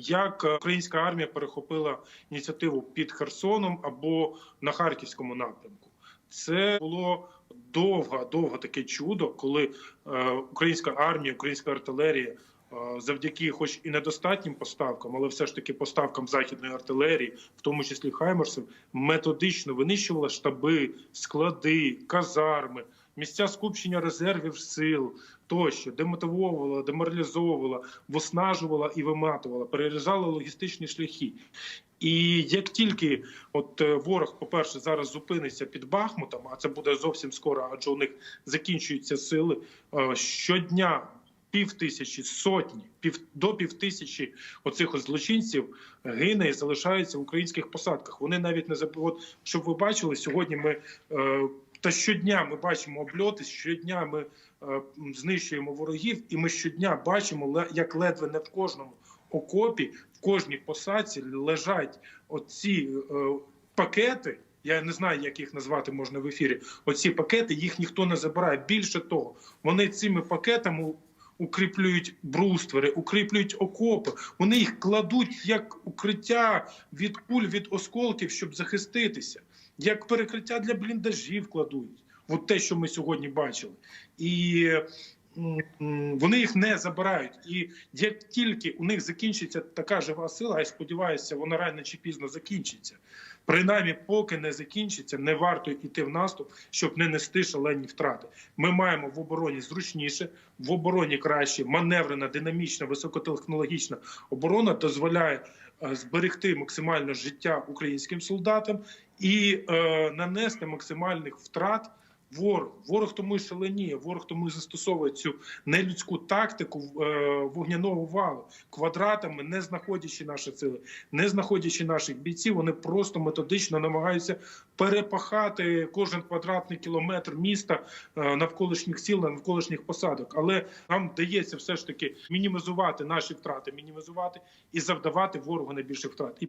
як е, українська армія перехопила ініціативу під Херсоном або на харківському напрямку. Це було довго, довго таке чудо, коли е, українська армія, українська артилерія. е, Завдяки, хоч і недостатнім поставкам, але все ж таки поставкам західної артилерії, в тому числі Хаймерсів, методично винищувала штаби, склади, казарми, місця скупчення резервів сил тощо, демотивовувала, деморалізовувала, виснажувала і виматувала, перерізала логістичні шляхи. І як тільки от е, ворог, по-перше, зараз зупиниться під Бахмутом, а це буде зовсім скоро, адже у них закінчуються сили е, щодня. Пів тисячі, сотні, пів до пів тисячі оцих злочинців гине і залишаються в українських посадках. Вони навіть не заб... Щоб ви бачили, сьогодні ми е, та щодня ми бачимо обльоти, щодня ми е, знищуємо ворогів, і ми щодня бачимо, як ледве не в кожному окопі, в кожній посадці лежать оці е, пакети. Я не знаю, як їх назвати можна в ефірі. Оці пакети їх ніхто не забирає. Більше того, вони цими пакетами укріплюють бруствери, укріплюють окопи. Вони їх кладуть як укриття від куль, від осколків, щоб захиститися, як перекриття для бліндажів кладуть. От те, що ми сьогодні бачили, і вони їх не забирають. І як тільки у них закінчиться така жива сила, я сподіваюся, вона рано чи пізно закінчиться. Принаймні, поки не закінчиться, не варто йти в наступ, щоб не нести шалені втрати. Ми маємо в обороні зручніше, в обороні краще, маневрена, динамічна, високотехнологічна оборона дозволяє е, зберегти максимально життя українським солдатам і е, нанести максимальних втрат. Ворог, ворог тому і шаленіє, ворог тому і застосовує цю нелюдську тактику е, вогняного валу квадратами, не знаходячи наші сили, не знаходячи наших бійців, вони просто методично намагаються перепахати кожен квадратний кілометр міста е, навколишніх сіл, навколишніх посадок. Але нам вдається все ж таки мінімізувати наші втрати, мінімізувати і завдавати ворогу найбільше втрат.